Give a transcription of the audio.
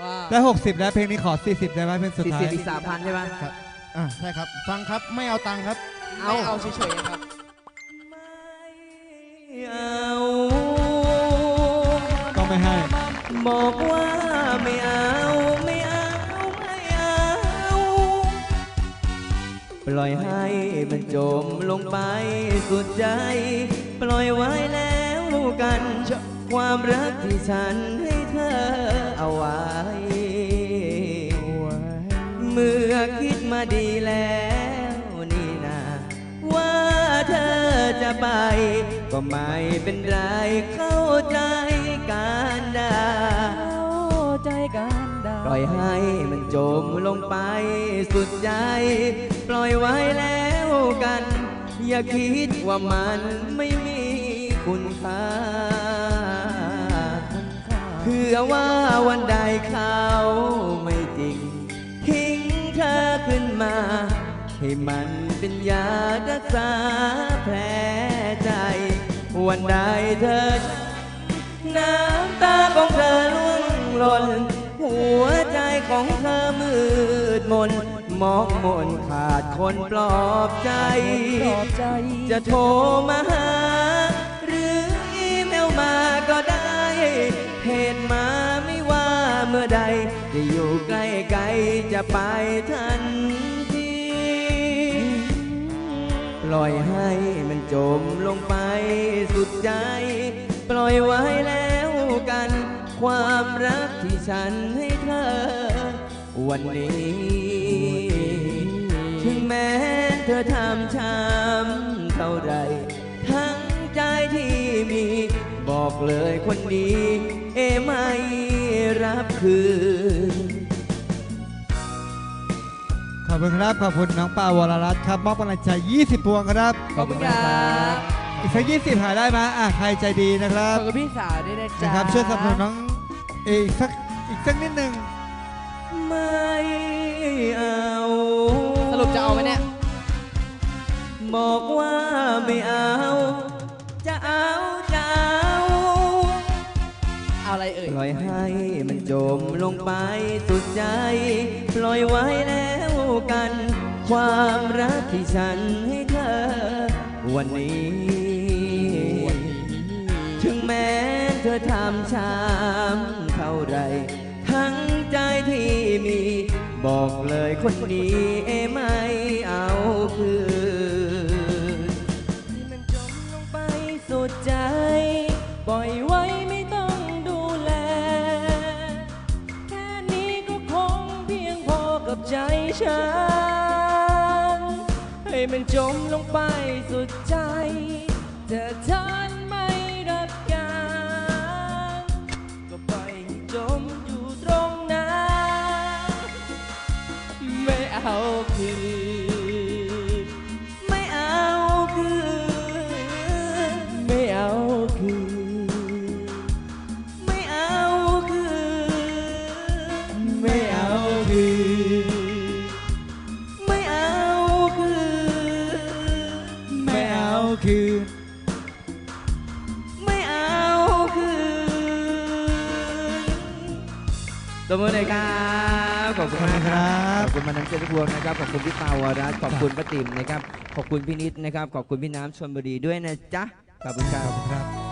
ว่าได้ 60 แล้วเพลงนี้ขอ 40 ได้ไหมเพลงสุดสี่ท้าสิบยอีกสามพันใช่ไหมครับอ่าใช่ครับ ฟังครับไม่เอาตังค์ครับ เอาไม่เอาเฉยๆครับ เอาก็ไม่ให้ บอกว่าไม่เอาไม่เอาไม่เอา ปล่อยให้มันจมลงไปสุดใจ ปล่อยไว้แล้วกัน ความรักที่ฉันให้เธอเอาไว้ ดมาดีแล้วนี่นาว่าเธอจะไป ก็ไม่เป็นไรเข้าใจการด่าใจกันดาปล่อยให้มันจมลงไปสุดใจ ปล่อยไว้แล้วกัน อย่าคิดว่ามันไม่มีคุณค่าเพื่อว่าวันใดเขาไม่จริง ทิ้งเธอขึ้น มา ให้มันเป็นยารักษาแผลใจ วันใดเธอ น้ำตาของเธอล่วงหล่น หัวใจของเธอมืดมนมอกมนขาดคนปลอบใจ จะโทรมาหา หรืออีเมลมาก็ได้เหตุมา เมื่อใดจะอยู่ใกล้ๆจะไปทันทีปล่อยให้มันจมลงไปสุดใจ ปล่อยไว้แล้วกัน ความรักที่ฉันให้เธอ วันนี้ ถึงแม้เธอทำช้ำเท่าไร บอกเลยคนดีเอไม่รับคืน ขอบคุณครับ ขอบคุณน้องปาวรรัตน์ครับ มอบกำลังใจ 20 พวงครับ ขอบคุณครับอีกสัก20 หาได้ไหมอะใครใจดีนะครัขบอบคุณพี่สาวด้วยนะจ๊ะนะครับ ช่วยสนับสนุนน้องเออีกสักอีกสักนิดหนึ่งไม่เอาสรุปจะเอาไหมเนี่ย บอกว่าไม่เอา อะไรเอ่ย ปล่อยให้มันจมลงไปสุดใจ ปล่อยไว้แล้วกัน ความรักที่ฉันให้เธอ วันนี้ ถึงแม้เธอทำช้ำเท่าไร ทั้งใจที่มี บอกเลยคนนี้เอไม่ ฉัน ให้มันจมลงไปสุดใจ เธอ ตบมือหน่อยครับขอบคุณมากครับขอบคุณมานังเจริญพวงนะครับขอบคุณพี่ปาวรัตน์ขอบคุณป้าติ๋มนะครับขอบคุณพี่นิดนะครับขอบคุณพี่น้ำชนบุรีด้วยนะจ๊ะขอบคุณครับครับ